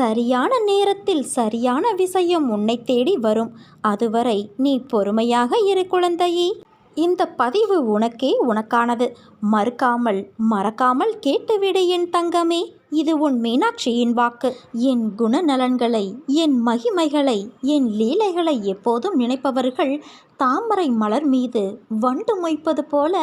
சரியான நேரத்தில் சரியான விஷயம் உன்னை தேடி வரும். அதுவரை நீ பொறுமையாக இரு குழந்தையே. இந்த பதிவு உனக்கே உனக்கானது. மறுக்காமல் மறக்காமல் கேட்டுவிடு என் தங்கமே. இது உன் மீனாட்சியின் வாக்கு. என் குணநலன்களை என் மகிமைகளை என் லீலைகளை எப்போதும் நினைப்பவர்கள் தாமரை மலர் மீது வண்டு மொய்ப்பது போல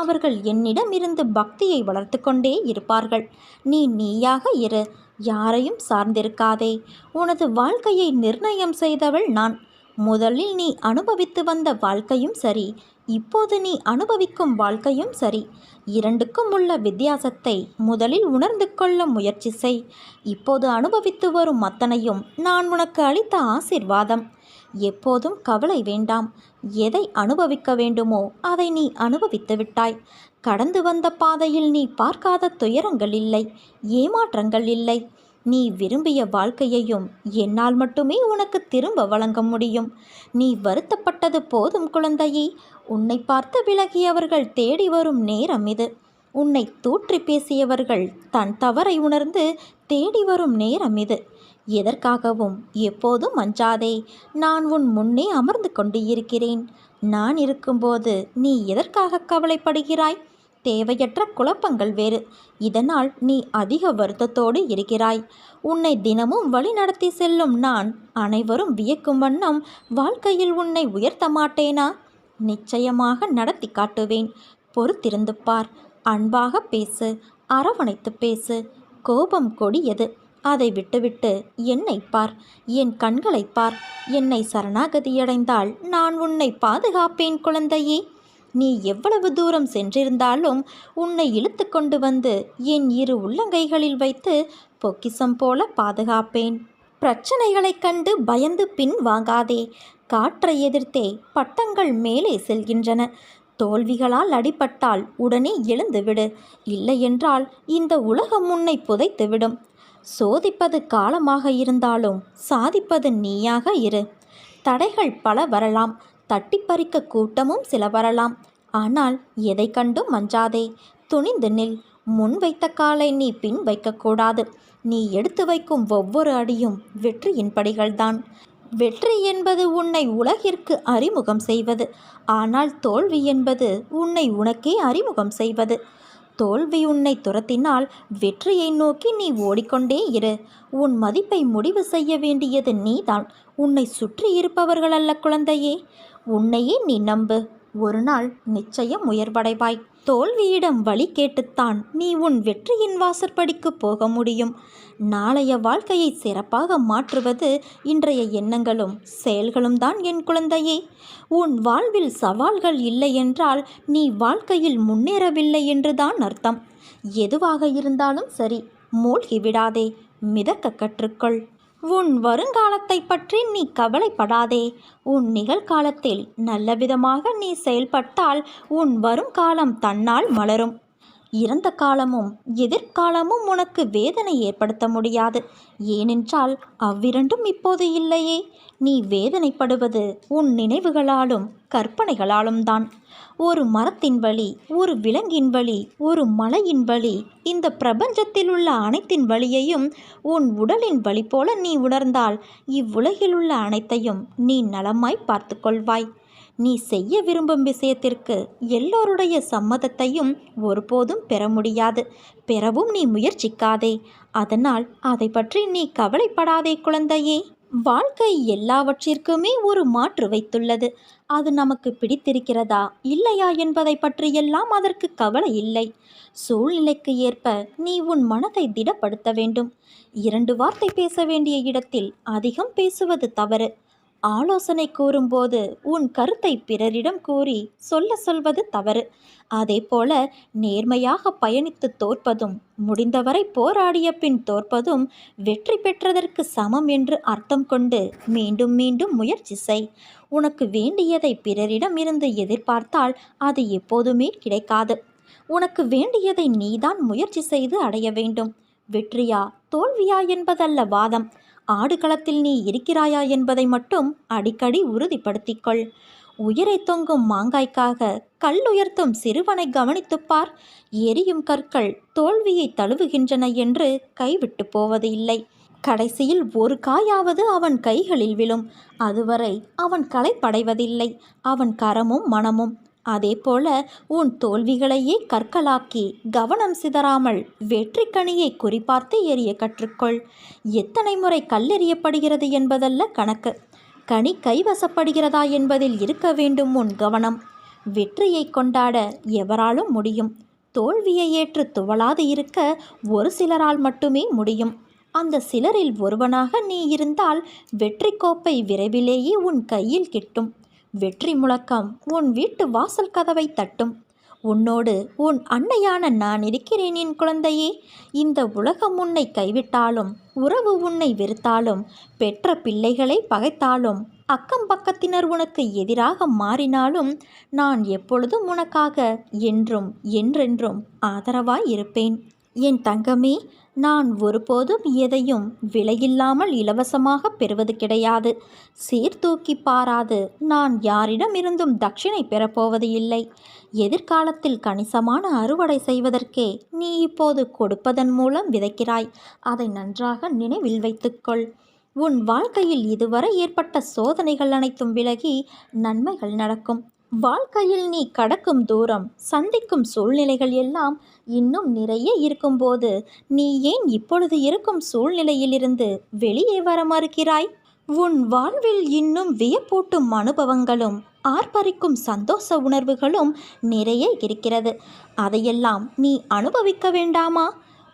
அவர்கள் என்னிடமிருந்து பக்தியை வளர்த்து கொண்டே இருப்பார்கள். நீ நீயாக இரு. யாரையும் சார்ந்திருக்காதே. உனது வாழ்க்கையை நிர்ணயம் செய்தவள் நான். முதலில் நீ அனுபவித்து வந்த வாழ்க்கையும் சரி இப்போது நீ அனுபவிக்கும் வாழ்க்கையும் சரி. இரண்டுக்கும் உள்ள வித்தியாசத்தை முதலில் உணர்ந்து கொள்ள முயற்சி செய். இப்போது அனுபவித்து வரும் அத்தனையும் நான் உனக்கு அளித்த ஆசிர்வாதம். எப்போதும் கவலை வேண்டாம். எதை அனுபவிக்க வேண்டுமோ அதை நீ அனுபவித்து விட்டாய். கடந்து வந்த பாதையில் நீ பார்க்காத துயரங்கள் இல்லை ஏமாற்றங்கள் இல்லை. நீ விரும்பிய வாழ்க்கையையும் என்னால் மட்டுமே உனக்கு திரும்ப வழங்க முடியும். நீ வருத்தப்பட்டது போதும் குழந்தையே. உன்னை பார்த்து விலகியவர்கள் தேடி வரும் நேரம் இது. உன்னை தூற்றி பேசியவர்கள் தன் தவறை உணர்ந்து தேடி வரும் நேரம் இது. எதற்காகவும் எப்போதும் அஞ்சாதே. நான் உன் முன்னே அமர்ந்து கொண்டு இருக்கிறேன். நான் இருக்கும்போது நீ எதற்காக கவலைப்படுகிறாய்? தேவையற்ற குழப்பங்கள் வேறு. இதனால் நீ அதிக வருத்தத்தோடு இருக்கிறாய். உன்னை தினமும் வழி நடத்தி செல்லும் நான் அனைவரும் வியக்கும் வண்ணம் வாழ்க்கையில் உன்னை உயர்த்த மாட்டேனா? நிச்சயமாக நடத்தி காட்டுவேன். பொறுத்திருந்து பார். அன்பாக பேசு. அரவணைத்து பேசு. கோபம் கொடியது. அதை விட்டுவிட்டு என்னை பார் என் கண்களை பார் என்னை சரணாகதியடைந்தால் நான் உன்னை பாதுகாப்பேன் குழந்தையே. நீ எவ்வளவு தூரம் சென்றிருந்தாலும் உன்னை இழுத்து கொண்டு வந்து என் இரு உள்ளங்கைகளில் வைத்து பொக்கிசம் போல பாதுகாப்பேன். பிரச்சனைகளைக் கண்டு பயந்து பின் வாங்காதே. காற்றை எதிர்த்தே பட்டங்கள் மேலே செல்கின்றன. தோல்விகளால் அடிபட்டால் உடனே எழுந்துவிடு. இல்லையென்றால் இந்த உலகம் உன்னை புதைத்துவிடும். சோதிப்பது காலமாக இருந்தாலும் சாதிப்பது நீயாக இரு. தடைகள் பல வரலாம். தட்டி பறிக்க கூட்டமும் சில வரலாம். ஆனால் எதை கண்டும் மஞ்சாதே துணிந்து நில். முன் வைத்த காலை நீ பின் வைக்கக்கூடாது நீ எடுத்து வைக்கும் ஒவ்வொரு அடியும் வெற்றியின் படிகள்தான். வெற்றி என்பது உன்னை உலகிற்கு அறிமுகம் செய்வது. ஆனால் தோல்வி என்பது உன்னை உனக்கே அறிமுகம் செய்வது. தோல்வி உன்னை துரத்தினால் வெற்றியை நோக்கி நீ ஓடிக்கொண்டே இரு. உன் மதிப்பை முடிவு செய்ய வேண்டியது நீதான். உன்னை சுற்றி இருப்பவர்கள் அல்ல குழந்தையே. உன்னையே நீ நம்பு. ஒரு நாள் நிச்சயம் உயர்வடைவாய். தோல்வியிடம் வழி கேட்டுத்தான் நீ உன் வெற்றியின் வாசற்படிக்கு போக முடியும். நாளைய வாழ்க்கையை சிறப்பாக மாற்றுவது இன்றைய எண்ணங்களும் செயல்களும் தான் என் குழந்தையே. உன் வாழ்வில் சவால்கள் இல்லை என்றால் நீ வாழ்க்கையில் முன்னேறவில்லை என்றுதான் அர்த்தம். எதுவாக இருந்தாலும் சரி மூழ்கி விடாதே மிதக்க கற்றுக்கொள். உன் வருங்காலத்தை பற்றி நீ கவலைப்படாதே. உன் நிகழ்காலத்தில் நல்லவிதமாக நீ செயல்பட்டால் உன் வருங்காலம் தன்னால் மலரும். இறந்த காலமும் எதிர்காலமும் உனக்கு வேதனை ஏற்படுத்த முடியாது. ஏனென்றால் அவ்விரண்டும் இப்போது இல்லையே. நீ வேதனைப்படுவது உன் நினைவுகளாலும் கற்பனைகளாலும் தான். ஒரு மரத்தின் வழி ஒரு விலங்கின் வழி ஒரு மலையின் வழி இந்த பிரபஞ்சத்தில் உள்ள அனைத்தின் வழியையும் உன் உடலின் வழி போல நீ உணர்ந்தால் இவ்வுலகில் உள்ள அனைத்தையும் நீ நலமாய் பார்த்து கொள்வாய். நீ செய்ய விரும்பும் விஷயத்திற்கு எல்லோருடைய சம்மதத்தையும் ஒருபோதும் பெற முடியாது. பெறவும் நீ முயற்சிக்காதே. அதனால் அதை பற்றி நீ கவலைப்படாதே குழந்தையே. வாழ்க்கை எல்லாவற்றிற்குமே ஒரு மாற்று வைத்துள்ளது. அது நமக்கு பிடித்திருக்கிறதா இல்லையா என்பதை பற்றியெல்லாம் அதற்கு கவலை இல்லை. சூழ்நிலைக்கு ஏற்ப நீ உன் மனதை திடப்படுத்த வேண்டும். இரண்டு வார்த்தை பேச வேண்டிய இடத்தில் அதிகம் பேசுவது தவறு. ஆலோசனை கூறும்போது உன் கருத்தை பிறரிடம் கூறி சொல்ல சொல்வது தவறு. அதேபோல நேர்மையாக பயணித்து தோற்பதும் முடிந்தவரை போராடிய பின் தோற்பதும் வெற்றி பெற்றதற்கு சமம் என்று அர்த்தம் கொண்டு மீண்டும் மீண்டும் முயற்சி செய். உனக்கு வேண்டியதை பிறரிடம் இருந்து எதிர்பார்த்தால் அது எப்போதுமே கிடைக்காது. உனக்கு வேண்டியதை நீதான் முயற்சி செய்து அடைய வேண்டும். வெற்றியா தோல்வியா என்பதல்ல வாதம். ஆடுகளத்தில் நீ இருக்கிறாயா என்பதை மட்டும் அடிக்கடி உறுதிப்படுத்திக்கொள். உயிரை தொங்கும் மாங்காய்க்காக கல் உயர்த்தும் சிறுவனை கவனித்துப்பார் எரியும் கற்கள் தோல்வியை தழுவுகின்றன என்று கைவிட்டு போவது இல்லை. கடைசியில் ஒரு காயாவது அவன் கைகளில் விழும். அதுவரை அவன் களைப்படைவதில்லை. அவன் கரமும் மனமும் அதேபோல உன் தோல்விகளையே கற்களாக்கி கவனம் சிதறாமல் வெற்றி கணியை குறிப்பார்த்து எறிய கற்றுக்கொள். எத்தனை முறை கல்லெறியப்படுகிறது என்பதல்ல கணக்கு. கனி கைவசப்படுகிறதா என்பதில் இருக்க வேண்டும் உன் கவனம். வெற்றியை கொண்டாட எவராலும் முடியும். தோல்வியை ஏற்று துவளாது இருக்க ஒரு சிலரால் மட்டுமே முடியும். அந்த சிலரில் ஒருவனாக நீ இருந்தால் வெற்றி கோப்பை விரைவிலேயே உன் கையில் கிட்டும். வெற்றி முழக்கம். உன் வீட்டு வாசல் கதவை தட்டும். உன்னோடு உன் அன்னையான நான் இருக்கிறேன் என் குழந்தையே. இந்த உலகம் உன்னை கைவிட்டாலும் உறவு உன்னை வெறுத்தாலும் பெற்ற பிள்ளைகளை பகைத்தாலும் அக்கம் பக்கத்தினர் உனக்கு எதிராக மாறினாலும் நான் எப்பொழுதும் உனக்காக என்றும் என்றென்றும் ஆதரவாய் இருப்பேன். என் தங்கமே நான் ஒருபோதும் எதையும் விலையில்லாமல் இலவசமாக பெறுவது கிடையாது. சீர்தூக்கி பாராது. நான் யாரிடமிருந்தும் தட்சிணை பெறப்போவது இல்லை. எதிர்காலத்தில் கணிசமான அறுவடை செய்வதற்கே நீ இப்போது கொடுப்பதன் மூலம் விதைக்கிறாய். அதை நன்றாக நினைவில் வைத்துக்கொள். உன் வாழ்க்கையில் இதுவரை ஏற்பட்ட சோதனைகள் அனைத்தும் விலகி நன்மைகள் நடக்கும். வாழ்க்கையில் நீ கடக்கும் தூரம் சந்திக்கும் சூழ்நிலைகள் எல்லாம் இன்னும் நிறைய இருக்கும்போது நீ ஏன் இப்பொழுது இருக்கும் சூழ்நிலையிலிருந்து வெளியே வர மறுக்கிறாய்? உன் வாழ்வில் இன்னும் வியப்பூட்டும் அனுபவங்களும் ஆர்ப்பரிக்கும் சந்தோஷ உணர்வுகளும் நிறைய இருக்கிறது. அதையெல்லாம் நீ அனுபவிக்க வேண்டாமா?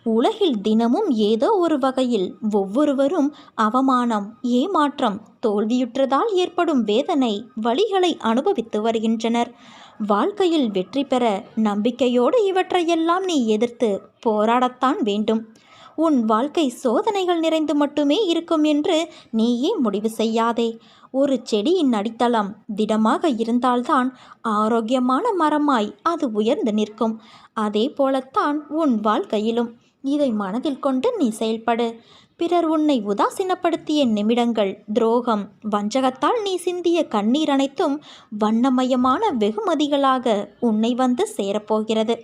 உலகில் தினமும் ஏதோ ஒரு வகையில் ஒவ்வொருவரும் அவமானம் ஏமாற்றம் தோல்வியுற்றதால் ஏற்படும் வேதனை வழிகளை அனுபவித்து வருகின்றனர். வாழ்க்கையில் வெற்றி பெற நம்பிக்கையோடு இவற்றையெல்லாம் நீ எதிர்த்து போராடத்தான் வேண்டும். உன் வாழ்க்கை சோதனைகள் நிறைந்து மட்டுமே இருக்கும் என்று நீயே முடிவு செய்யாதே. ஒரு செடியின் அடித்தளம் திடமாக இருந்தால்தான் ஆரோக்கியமான மரமாய் அது உயர்ந்து நிற்கும். அதே போலத்தான் உன் வாழ்க்கையிலும் இதை மனதில் கொண்டு நீ செயல்படு. பிறர் உன்னை உதாசீனப்படுத்திய நிமிடங்கள் துரோகம் வஞ்சகத்தால் நீ சிந்திய கண்ணீர் அனைத்தும் வண்ணமயமான வெகுமதிகளாக உன்னை வந்து சேரப்போகிறது.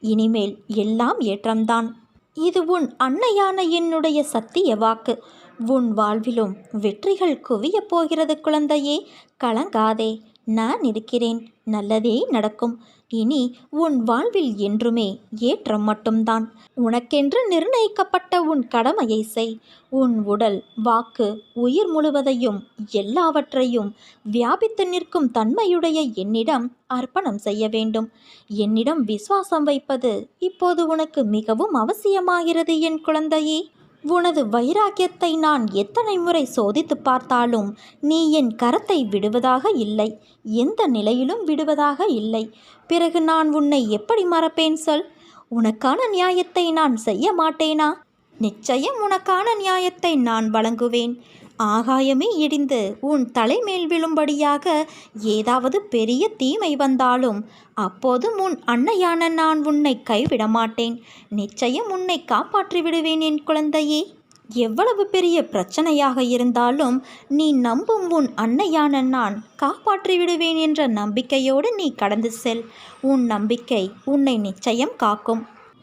இனிமேல் எல்லாம் ஏற்றம்தான். இது உன் அன்னையான என்னுடைய சத்திய வாக்கு. உன் வாழ்விலும் வெற்றிகள் குவியப் போகிறது குழந்தையே. கலங்காதே. நான் இருக்கிறேன். நல்லதே நடக்கும். இனி உன் வாழ்வில் என்றுமே ஏற்றம் மட்டும்தான். உனக்கென்று நிர்ணயிக்கப்பட்ட உன் கடமையை செய். உன் உடல் வாக்கு உயிர் முழுவதையும் எல்லாவற்றையும் வியாபித்து நிற்கும் தன்மையுடைய என்னிடம் அர்ப்பணம் செய்ய வேண்டும். என்னிடம் விசுவாசம் வைப்பது இப்போது உனக்கு மிகவும் அவசியமாகிறது என் குழந்தையே. உனது வைராக்கியத்தை நான் எத்தனை முறை சோதித்து பார்த்தாலும் நீ என் கரத்தை விடுவதாக இல்லை. எந்த நிலையிலும் விடுவதாக இல்லை. பிறகு நான் உன்னை எப்படி மறப்பேன் சொல்? உனக்கான நியாயத்தை நான் செய்ய மாட்டேனா? நிச்சயம் உனக்கான நியாயத்தை நான் வழங்குவேன். ஆகாயமே இடிந்து உன் தலைமேல் விழும்படியாக ஏதாவது பெரிய தீமை வந்தாலும் அப்போதும் உன் அன்னையான நான் உன்னை கைவிட மாட்டேன் நிச்சயம் உன்னை காப்பாற்றி விடுவேன் என் குழந்தையே. எவ்வளவு பெரிய பிரச்சனையாக இருந்தாலும் நீ நம்பும் உன் அன்னையான நான் காப்பாற்றி விடுவேன் என்ற நம்பிக்கையோடு நீ கடந்து செல். உன் நம்பிக்கை உன்னை நிச்சயம் காக்கும்.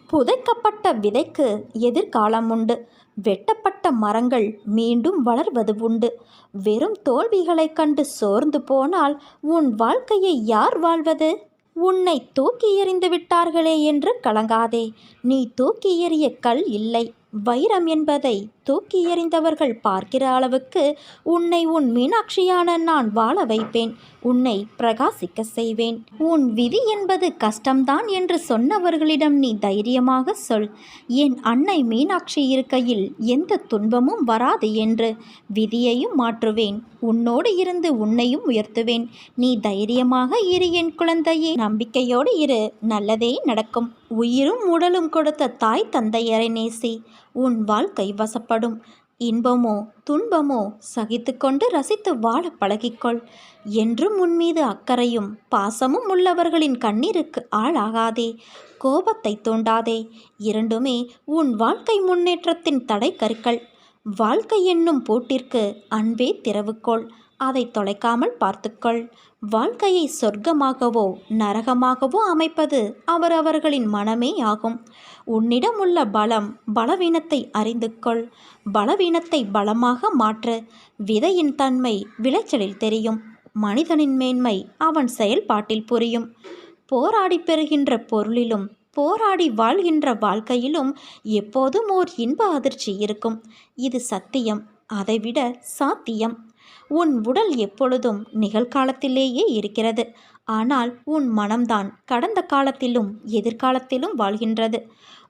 புதைக்கப்பட்ட விதைக்கு எதிர்காலம் உண்டு. வெட்டப்பட்ட மரங்கள் மீண்டும் வளர்வது உண்டு. வெறும் தோல்விகளைக் கண்டு சோர்ந்து போனால் உன் வாழ்க்கையை யார் வாழ்வது? உன்னை தூக்கி எறிந்து விட்டார்களே என்று கலங்காதே. நீ தூக்கி எறிய கல் இல்லை. வைரம் என்பதை தூக்கி எறிந்தவர்கள் பார்க்கிற அளவுக்கு உன்னை உன் மீனாட்சியான நான் வாழ வைப்பேன். உன்னை பிரகாசிக்க செய்வேன். உன் விதி என்பது கஷ்டம்தான் என்று சொன்னவர்களிடம் நீ தைரியமாக சொல். என் அன்னை மீனாட்சி இருக்கையில் எந்த துன்பமும் வராது என்று விதியையும் மாற்றுவேன். உன்னோடு இருந்து உன்னையும் உயர்த்துவேன். நீ தைரியமாக இரு என் குழந்தையே. நம்பிக்கையோடு இரு. நல்லதே நடக்கும். உயிரும் உடலும் கொடுத்த தாய் தந்தையரை நேசி. உன் வாழ்க்கை வசப்படும். இன்பமோ துன்பமோ சகித்து கொண்டு ரசித்து வாழ பழகிக்கொள். என்றும் உன் மீது அக்கறையும் பாசமும் உள்ளவர்களின் கண்ணீருக்கு ஆளாகாதே. கோபத்தை தூண்டாதே. இரண்டுமே உன் வாழ்க்கை முன்னேற்றத்தின் தடை கற்கள் வாழ்க்கை என்னும் போட்டிற்கு அன்பே திறவுக்கொள் அதை தொலைக்காமல் பார்த்துக்கொள். வாழ்க்கையை சொர்க்கமாகவோ நரகமாகவோ அமைப்பது அவரவர்களின் மனமே ஆகும் உன்னிடம் உள்ள பலம் பலவீனத்தை அறிந்து கொள். பலவீனத்தை பலமாக மாற்று. விதையின் தன்மை விளைச்சலில் தெரியும். மனிதனின் மேன்மை அவன் செயல்பாட்டில் புரியும். போராடி பெறுகின்ற பொருளிலும் போராடி வாழ்கின்ற வாழ்க்கையிலும் எப்போதும் ஓர் இன்ப அதிர்ச்சி இருக்கும். இது சத்தியம். அதைவிட சாத்தியம். உன் உடல் எப்பொழுதும் நிகழ்காலத்திலேயே இருக்கிறது. ஆனால் உன் மனம்தான் கடந்த காலத்திலும் எதிர்காலத்திலும் வாழ்கின்றது.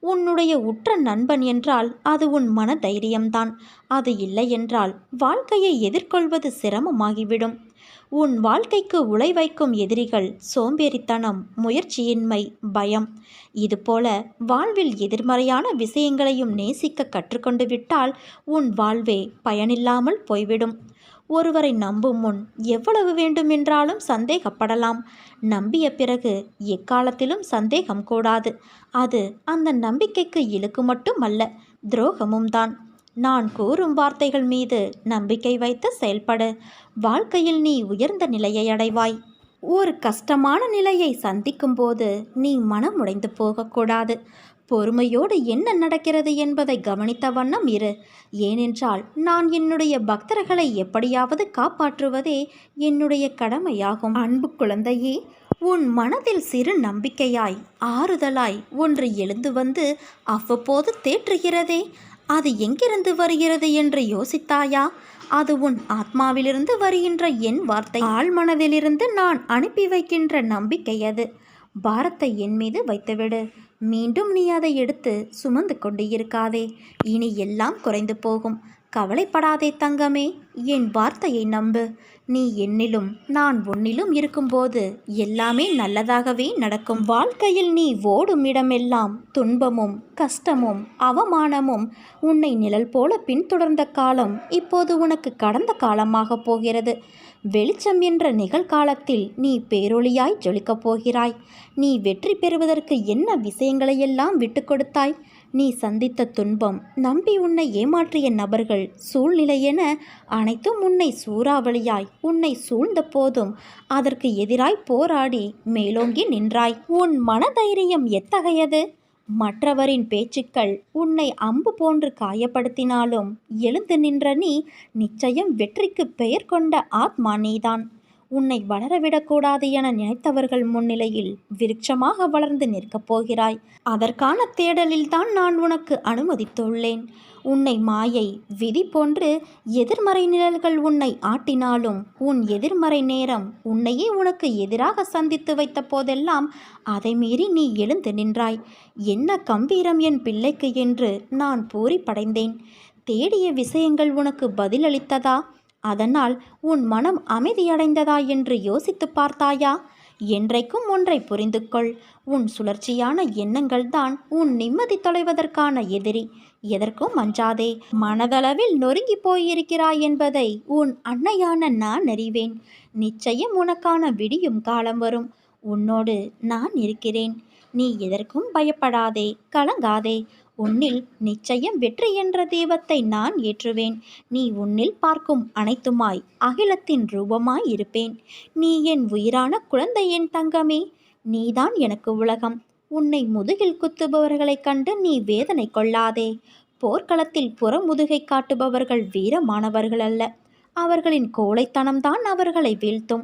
உன்னுடைய உற்ற நண்பன் என்றால் அது உன் மன தைரியம்தான் அது இல்லை என்றால் வாழ்க்கையை எதிர்கொள்வது சிரமமாகிவிடும். உன் வாழ்க்கைக்கு உலை வைக்கும் எதிரிகள் சோம்பேறித்தனம் முயற்சியின்மை பயம். இதுபோல வாழ்வில் எதிர்மறையான விஷயங்களையும் நேசிக்க கற்றுக்கொண்டு விட்டால் உன் வாழ்வே பயனில்லாமல் போய்விடும். ஒருவரை நம்பும் முன் எவ்வளவு வேண்டுமென்றாலும் சந்தேகப்படலாம். நம்பிய பிறகு எக்காலத்திலும் சந்தேகம் கூடாது. அது அந்த நம்பிக்கைக்கு இழுக்கு மட்டுமல்ல துரோகமும் தான். நான் கூறும் வார்த்தைகள் மீது நம்பிக்கை வைத்து செயல்படு. வாழ்க்கையில் நீ உயர்ந்த நிலையை அடைவாய். ஒரு கஷ்டமான நிலையை சந்திக்கும்போது நீ மனம் உடைந்து போகக்கூடாது. பொறுமையோடு என்ன நடக்கிறது என்பதை கவனித்த வண்ணம் இரு. ஏனென்றால் நான் என்னுடைய பக்தர்களை எப்படியாவது காப்பாற்றுவதே என்னுடைய கடமையாகும். அன்பு குழந்தையே உன் மனதில் சிறு நம்பிக்கையாய் ஆறுதலாய் ஒன்று எழுந்து வந்து அவ்வப்போது தேற்றுகிறதே அது எங்கிருந்து வருகிறது என்று யோசித்தாயா? அது உன் ஆத்மாவிலிருந்து வருகின்ற என் வார்த்தை. ஆழ்மனதிலிருந்து நான் அனுப்பி வைக்கின்ற நம்பிக்கை அது. பாரத்தை என் மீது வைத்துவிடு. மீண்டும் நீ அதை எடுத்து சுமந்து கொண்டு இருக்காதே. இனி எல்லாம் குறைந்து போகும். கவலைப்படாதே தங்கமே என் வார்த்தையை நம்பு. நீ என்னிலும் நான் உன்னிலும் இருக்கும்போது எல்லாமே நல்லதாகவே நடக்கும். வாழ்க்கையில் நீ ஓடும் இடமெல்லாம் துன்பமும் கஷ்டமும் அவமானமும் உன்னை நிழல் போல பின்தொடர்ந்த காலம் இப்போது உனக்கு கடந்த காலமாக போகிறது. வெளிச்சம் என்ற நிகழ்காலத்தில் நீ பேரொளியாய் ஜொலிக்கப் போகிறாய். நீ வெற்றி பெறுவதற்கு என்ன விஷயங்களையெல்லாம் விட்டு கொடுத்தாய்? நீ சந்தித்த துன்பம் நம்பி உன்னை ஏமாற்றிய நபர்கள் சூழ்நிலை என அனைத்தும் உன்னை சூறாவளியாய் உன்னை சூழ்ந்த போதும் அதற்கு எதிராய் போராடி மேலோங்கி நின்றாய். உன் மனதைரியம் எத்தகையது? மற்றவரின் பேச்சுக்கள் உன்னை அம்பு போன்று காயப்படுத்தினாலும் எழுந்து நின்ற நீ நிச்சயம் வெற்றிக்கு பெயர் கொண்ட ஆத்மா நீதான். உன்னை வளரவிடக்கூடாது என நினைத்தவர்கள் முன்னிலையில் விருட்சமாக வளர்ந்து நிற்கப் போகிறாய். அதற்கான தேடலில்தான் நான் உனக்கு அனுமதித்துள்ளேன். உன்னை மாயை விதி போன்று எதிர்மறை நிழல்கள் உன்னை ஆட்டினாலும் உன் எதிர்மறை நேரம் உன்னையே உனக்கு எதிராக சந்தித்து வைத்த போதெல்லாம் அதை மீறி நீ எழுந்து நின்றாய். என்ன கம்பீரம் என் பிள்ளைக்கு என்று நான் பூரிப்படைந்தேன். தேடிய விஷயங்கள் உனக்கு பதிலளித்ததா? அதனால் உன் மனம் அமைதியடைந்ததா என்று யோசித்து பார்த்தாயா? என்றைக்கும் ஒன்றை புரிந்து கொள் உன் சுழற்சியான எண்ணங்கள்தான் உன் நிம்மதி தொலைவதற்கான எதிரி. எதற்கும் அஞ்சாதே. மனதளவில் நொறுங்கி போயிருக்கிறாய் என்பதை உன் அன்னையான நான் அறிவேன். நிச்சயம் உனக்கான விடியும் காலம் வரும். உன்னோடு நான் இருக்கிறேன். நீ எதற்கும் பயப்படாதே. கலங்காதே. உன்னில் நிச்சயம் வெற்றி என்ற தெய்வத்தை நான் ஏற்றுவேன். நீ உன்னில் பார்க்கும் அனைத்துமாய் அகிலத்தின் ரூபமாய் இருப்பேன். நீ என் உயிரான குழந்தை என் தங்கமே. நீதான் எனக்கு உலகம். உன்னை முதுகில் குத்துபவர்களைக் கண்டு நீ வேதனை கொள்ளாதே. போர்க்களத்தில் புறமுதுகை காட்டுபவர்கள் வீரமானவர்கள் அல்ல அவர்களின் கோழைத்தனம்தான் அவர்களை வீழ்த்தும்.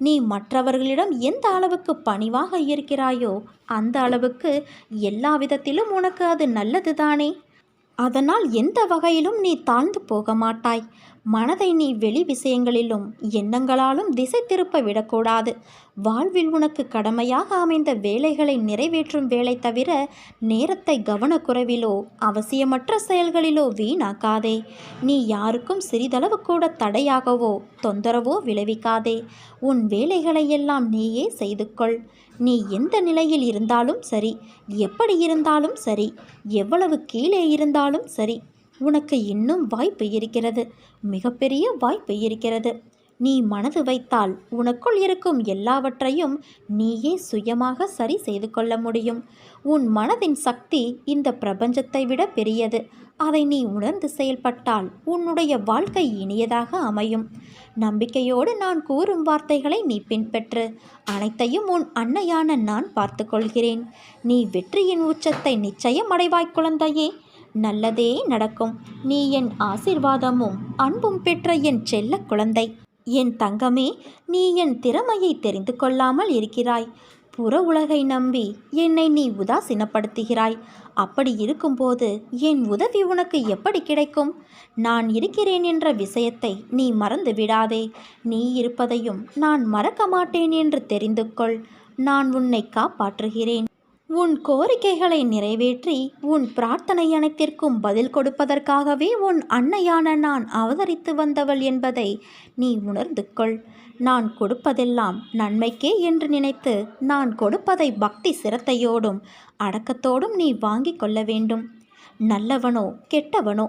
நீ மற்றவர்களிடம் எந்த அளவுக்கு பணிவாக இருக்கிறாயோ அந்த அளவுக்கு எல்லா விதத்திலும் உனக்கு அது நல்லது தானே அதனால் எந்த வகையிலும் நீ தாழ்ந்து போக மாட்டாய் மனதை நீ வெளி விஷயங்களிலும் எண்ணங்களாலும் திசை திருப்ப விடக்கூடாது. வாழ்வில் உனக்கு கடமையாக அமைந்த வேலைகளை நிறைவேற்றும் வேலை தவிர நேரத்தை கவனக்குறைவிலோ அவசியமற்ற செயல்களிலோ வீணாக்காதே. நீ யாருக்கும் சிறிதளவு கூட தடையாகவோ தொந்தரவோ விளைவிக்காதே. உன் வேலைகளை எல்லாம் நீயே செய்து கொள் நீ எந்த நிலையில் இருந்தாலும் சரி எப்படி இருந்தாலும் சரி எவ்வளவு கீழே இருந்தாலும் சரி உனக்கு இன்னும் வாய்ப்பு இருக்கிறது. மிகப்பெரிய வாய்ப்பு இருக்கிறது. நீ மனது வைத்தால் உனக்குள் இருக்கும் எல்லாவற்றையும் நீயே சுயமாக சரி செய்து கொள்ள முடியும். உன் மனதின் சக்தி இந்த பிரபஞ்சத்தை விட பெரியது. அதை நீ உணர்ந்து செயல்பட்டால் உன்னுடைய வாழ்க்கை இனியதாக அமையும். நம்பிக்கையோடு நான் கூறும் வார்த்தைகளை நீ பின்பற்று. அனைத்தையும் உன் அன்னையான நான் பார்த்துக்கொள்கிறேன் நீ வெற்றியின் உச்சத்தை நிச்சயம் அடைவாய் குழந்தையே. நல்லதே நடக்கும். நீ என் ஆசிர்வாதமும் அன்பும் பெற்ற என் செல்ல குழந்தை. என் தங்கமே நீ என் திறமையை தெரிந்து கொள்ளாமல் இருக்கிறாய். புற உலகை நம்பி என்னை நீ உதாசீனப்படுத்துகிறாய். அப்படி இருக்கும்போது என் உதவி உனக்கு எப்படி கிடைக்கும்? நான் இருக்கிறேன் என்ற விஷயத்தை நீ மறந்து விடாதே. நீ இருப்பதையும் நான் மறக்க மாட்டேன் என்று தெரிந்து கொள். நான் உன்னை காப்பாற்றுகிறேன். உன் கோரிக்கைகளை நிறைவேற்றி உன் பிரார்த்தனை அனைத்திற்கும் பதில் கொடுப்பதற்காகவே உன் அன்னையான நான் அவதரித்து வந்தவள் என்பதை நீ உணர்ந்து கொள். நான் கொடுப்பதெல்லாம் நன்மைக்கே என்று நினைத்து நான் கொடுப்பதை பக்தி சிரத்தையோடும் அடக்கத்தோடும் நீ வாங்கிக் கொள்ள வேண்டும். நல்லவனோ கெட்டவனோ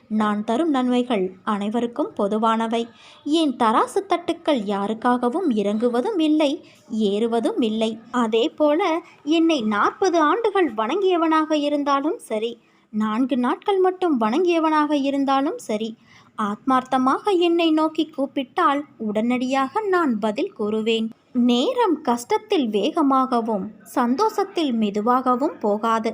நான் தரும் நன்மைகள் அனைவருக்கும் பொதுவானவை. என் தராசு தட்டுக்கள் யாருக்காகவும் இறங்குவதும் இல்லை ஏறுவதும் இல்லை. அதே போல என்னை நாற்பது ஆண்டுகள் வணங்கியவனாக இருந்தாலும் சரி நான்கு நாட்கள் மட்டும் வணங்கியவனாக இருந்தாலும் சரி ஆத்மார்த்தமாக என்னை நோக்கி கூப்பிட்டால் உடனடியாக நான் பதில் கூறுவேன். நேரம் கஷ்டத்தில் வேகமாகவும் சந்தோஷத்தில் மெதுவாகவும் போகாது.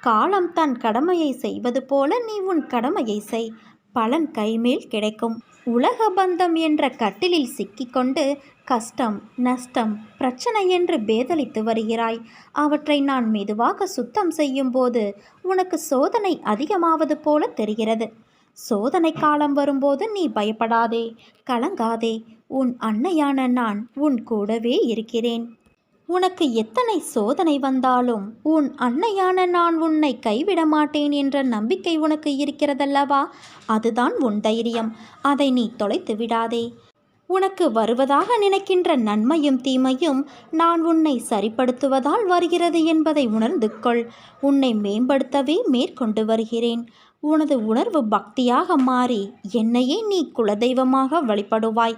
காலம் தன் கடமையை செய்வது போல நீ உன் கடமையை செய். பலன் கைமேல் கிடைக்கும். உலக பந்தம் என்ற கட்டிலில் சிக்கிக்கொண்டு கஷ்டம் நஷ்டம் பிரச்சனை என்று பேதலித்து வருகிறாய். அவற்றை நான் மெதுவாக சுத்தம் செய்யும்போது உனக்கு சோதனை அதிகமாவது போல தெரிகிறது. சோதனை காலம் வரும்போது நீ பயப்படாதே கலங்காதே. உன் அன்னையான நான் உன் கூடவே இருக்கிறேன். உனக்கு எத்தனை சோதனை வந்தாலும் உன் அன்னையான நான் உன்னை கைவிட மாட்டேன் என்ற நம்பிக்கை உனக்கு இருக்கிறதல்லவா? அதுதான் உன் தைரியம். அதை நீ தொலைத்து விடாதே. உனக்கு வருவதாக நினைக்கின்ற நன்மையும் தீமையும் நான் உன்னை சரிப்படுத்துவதால் வருகிறது என்பதை உணர்ந்து கொள். உன்னை மேம்படுத்தவே மேற்கொண்டு வருகிறேன். உனது உணர்வு பக்தியாக மாறி என்னையே நீ குலதெய்வமாக வழிபடுவாய்.